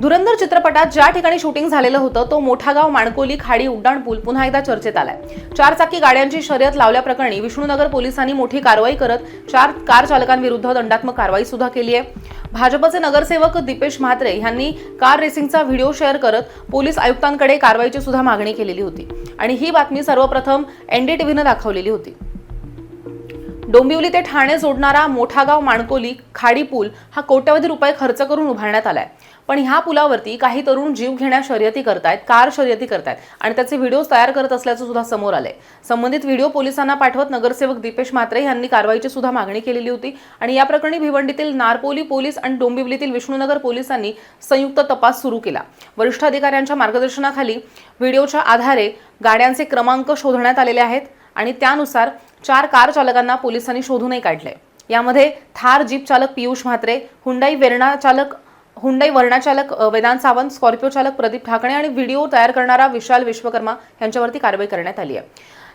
धुरंधर चित्रपटात ज्या ठिकाणी शूटिंग झालेलं होतं तो मोठागाव माणकोली खाडी उड्डाण पूल पुन्हा एकदा चर्चेत आलाय. चारचाकी गाड्यांची शर्यत लावल्याप्रकरणी विष्णुनगर पोलिसांनी मोठी कारवाई करत चार कार चालकांविरुद्ध दंडात्मक कारवाई सुद्धा केली आहे. भाजपचे नगरसेवक दीपेश म्हात्रे यांनी कार रेसिंगचा व्हिडिओ शेअर करत पोलीस आयुक्तांकडे कारवाईची सुद्धा मागणी केलेली होती. आणि ही बातमी सर्वप्रथम एनडीटीव्हीनं दाखवलेली होती. डोंबिवली ते ठाणे जोडणारा मोठागाव माणकोली खाडी पूल हा कोट्यवधी रुपये खर्च करून उभारण्यात आलाय. पण ह्या पुलावरती काही तरुण जीव घेण्या शर्यती करतायत कार शर्यती करतायत आणि त्याचे व्हिडिओ तयार करत असल्याचं सुद्धा समोर आलंय. संबंधित व्हिडिओ पोलिसांना पाठवत नगरसेवक दीपेश म्हात्रे यांनी कारवाईची सुद्धा मागणी केलेली होती आणि या प्रकरणी भिवंडीतील नारपोली पोलीस आणि डोंबिवलीतील विष्णुनगर पोलिसांनी संयुक्त तपास सुरू केला. वरिष्ठ अधिकाऱ्यांच्या मार्गदर्शनाखाली व्हिडिओच्या आधारे गाड्यांचे क्रमांक शोधण्यात आलेले आहेत आणि त्यानुसार चार कार चालकांना पोलिसांनी शोधूनही काढले यामध्ये थार जीप चालक पियुष म्हात्रे हुंडाई वेरणा चालक हुंडाई वर्णा चालक वेदांत सावंत स्कॉर्पिओ चालक प्रदीप ठाकणे आणि व्हिडिओ तयार करणारा विशाल विश्वकर्मा यांच्यावरती कारवाई करण्यात आली आहे.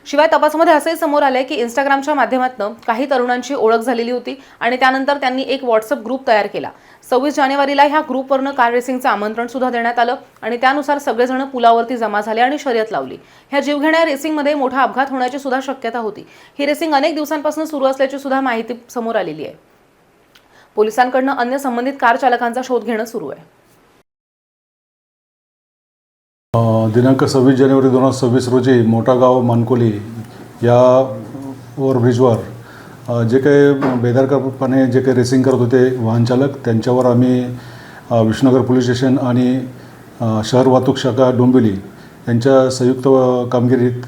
शिवाय तपासामध्ये असंही समोर आलंय की इंस्टाग्रामच्या माध्यमातून काही तरुणांची ओळख झालेली होती आणि त्यानंतर त्यांनी एक व्हॉट्सअप ग्रुप तयार केला. सव्वीस जानेवारीला ह्या ग्रुपवरनं कार रेसिंगचं आमंत्रण सुद्धा देण्यात आलं आणि त्यानुसार सगळेजण पुलावरती जमा झाले आणि शर्यत लावली. ह्या जीवघेण्या रेसिंगमध्ये मोठा अपघात होण्याची सुद्धा शक्यता होती. ही रेसिंग अनेक दिवसांपासून सुरू असल्याची सुद्धा माहिती समोर आलेली आहे. पोलिसांकडनं अन्य संबंधित कार चालकांचा शोध घेणं सुरू आहे. दिनांक सव्वीस जानेवारी दोन हजार सव्वीस रोजी मोठागाव मानकोली या ओव्हरब्रिजवर जे काही बेदारकारपणे जे काही रेसिंग करत होते वाहनचालक त्यांच्यावर आम्ही विष्णुनगर पोलीस स्टेशन आणि शहर वाहतूक शाखा डोंबिवली यांच्या संयुक्त कामगिरीत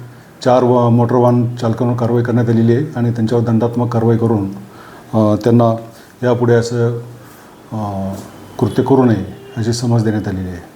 चार व मोटर वाहन चालकांवर कारवाई करण्यात आलेली आहे आणि त्यांच्यावर दंडात्मक कारवाई करून त्यांना यापुढे असं कृत्य करू नये अशी समज देण्यात आलेली आहे.